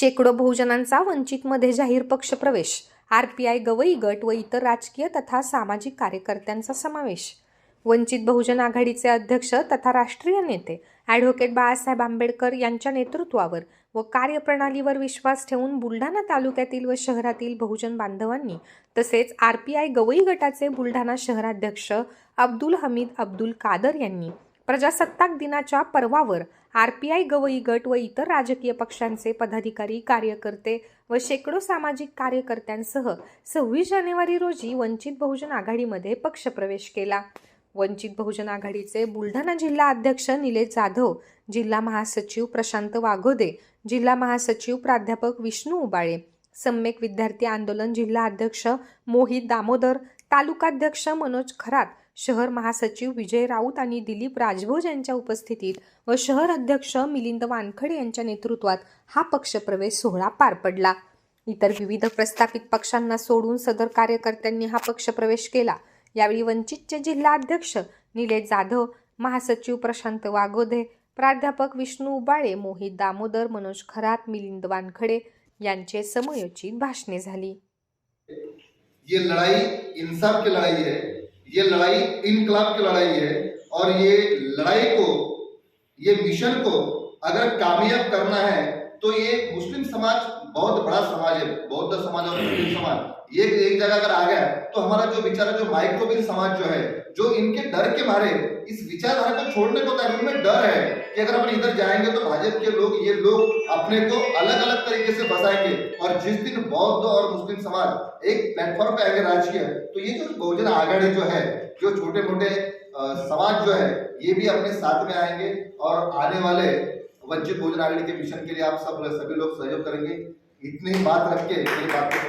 शेकडो बहुजनांचा वंचितमध्ये जाहीर पक्ष प्रवेश आर पी आय गवई गट व इतर राजकीय तथा सामाजिक कार्यकर्त्यांचा समावेश. वंचित बहुजन आघाडीचे अध्यक्ष तथा राष्ट्रीय नेते ॲडव्होकेट बाळासाहेब आंबेडकर यांच्या नेतृत्वावर व कार्यप्रणालीवर विश्वास ठेवून बुलढाणा तालुक्यातील व शहरातील बहुजन बांधवांनी तसेच आर पी आय गवई गटाचे बुलढाणा शहराध्यक्ष अब्दुल हमीद अब्दुल कादर यांनी प्रजासत्ताक दिनाच्या पर्वावर आर पी आय गवई गट व इतर राजकीय पक्षांचे पदाधिकारी कार्यकर्ते व शेकडो सामाजिक कार्यकर्त्यांसह सव्वीस जानेवारी रोजी वंचित बहुजन आघाडीमध्ये पक्षप्रवेश केला. वंचित बहुजन आघाडीचे बुलढाणा जिल्हा अध्यक्ष निलेश जाधव जिल्हा महासचिव प्रशांत वाघोदे जिल्हा महासचिव प्राध्यापक विष्णू उबाळे सम्यक विद्यार्थी आंदोलन जिल्हा अध्यक्ष मोहित दामोदर तालुकाध्यक्ष मनोज खरात शहर महासचिव विजय राऊत आणि दिलीप राजभोज यांच्या उपस्थितीत व शहर अध्यक्ष मिलिंद वानखडे यांच्या नेतृत्वात हा पक्षप्रवेश सोहळा पार पडला. इतर विविध प्रस्थापित पक्षांना सोडून सदर कार्यकर्त्यांनी हा पक्षप्रवेश केला. यावेळी वंचितचे जिल्हाध्यक्ष निलेश जाधव महासचिव प्रशांत वागोदे प्राध्यापक विष्णू उबाळे मोहित दामोदर मनोज खरात मिलिंद वानखडे यांचे समयोचित भाषणे झाली. ये लड़ाई इंसाफ की लड़ाई है ये लड़ाई इनकलाब की लड़ाई है और ये लड़ाई को, ये मिशन को अगर कामयाब करना है तो ये मुस्लिम समाज बहुत बड़ा समाज है, बौद्ध समाज और मुस्लिम समाज। ये एक जगह अगर आ गया तो हमारा जो बेचारा जो माइक्रोबिल समाज जो है, जो इनके डर के मारे, इस विचारधारा को छोड़ने को तैयार उनमें डर है कि अगर अपन इधर जाएँगे तो भाजपा के लोग, ये लोग अपने को अलग अलग तरीके से बसाएँगे और जिस दिन बौद्ध और मुस्लिम समाज एक प्लेटफॉर्म पे आएँगे राजकीय तो ये जो बहुजन आघाड़ी जो है, जो छोटे मोटे समाज जो है, ये भी अपने साथ में आएँगे। और आने वाले वंचित बहुजन आघाड़ी के मिशन के लिए आप सब सभी लोग सहयोग करेंगे। इतनी बात रख के मेरी बात को।